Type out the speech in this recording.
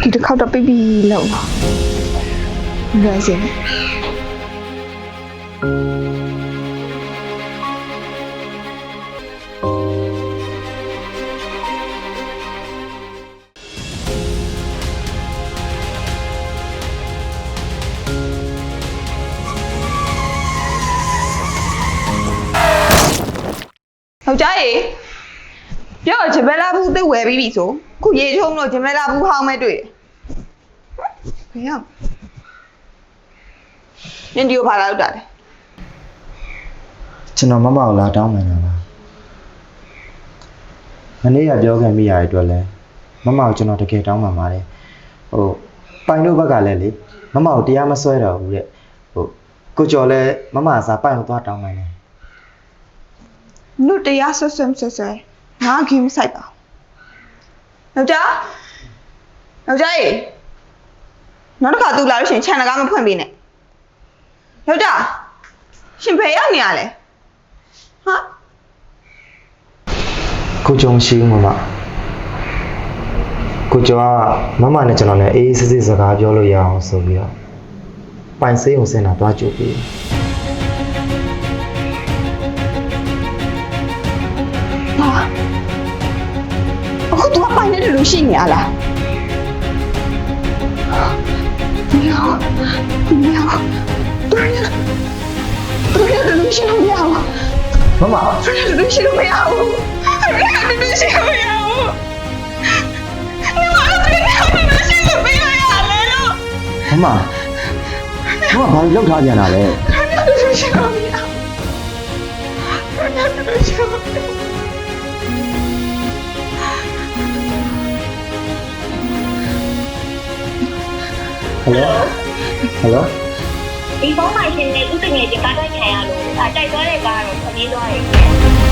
ဒီတစ်ခေါက်တော့ပြပြလောက်လွယ်စင်ယောက်ျားရေ ပြောဂျမလာဘူးသိဝယ်ပြီးပြီဆိုခုရေချုံတော့ဂျမလာဘူးဟောင်းမဲ့တွေ့ဘယ်ရောက်နင်ဒီကိုဖာလာလောက်တာလေကျွန်တော်မမကိုလာတောင်းမှန်တာပါမနေ့ကပြောခဲ့မိရတဲ့အတွက်လဲမမကိုကျွန်တော်တကယ်တောင်းမှန်ပါတယ်ဟိုပိုင်တို့ဘက်ကလည်းလေမမကိုတရားမစွဲတော့ဘူးတဲ့ဟိုကိုကျော်လဲမမအစားပိုင်ကိုသွားတောင်းမှန်တယ်နုတရားဆွဆွဆွဆွ ငါဂိမ်းဆိုင်ပါယောက်ျားယောက်ျားရေနောက်တစ်ခါသူလာလို့ရှရင်ခြံတကားမဖွင့်ပေးနဲ့ယောက်ျားရှင်ဘယ်ရောက်နေရလဲဟာကိုကျော်မရှိဘူးမမကိုကျော်ကမမနဲ့ကျွန်တော်နဲ့အေးအေးဆေးဆေးစကားပြောလို့ရအောင်ဆိုပြီးတော့ပိုင်စေးုံစင်တာသွားကြိုပြီး ။ तू ကပိုင်နေတဲ့လူရှိနေရလား။မရဘူး။မရဘူး။ဘာလဲ။ဘာလဲလူရှိလို့မရဘူး။မမဘာလဲလူရှိလို့မရဘူး။ဘာလဲလူရှိလို့မရဘူး။မမဘာလဲလူရှိလို့မရလဲလို့။မမမမဘာလို့လောက်ထားပြန်တာလဲ။ဘာလဲလူရှိလို့မရဘူး။ဘာလဲလူရှိလို့မရဘူး။ ယ်လိုဟယ်လိုဒီဖုန်းမိုင်ရှင်နဲ့သူ့တငယ်ချင်းကားတိုက်ခံရလို့အဲတိုက်သွားတဲ့ကားတော့ခပြေးသွားတယ်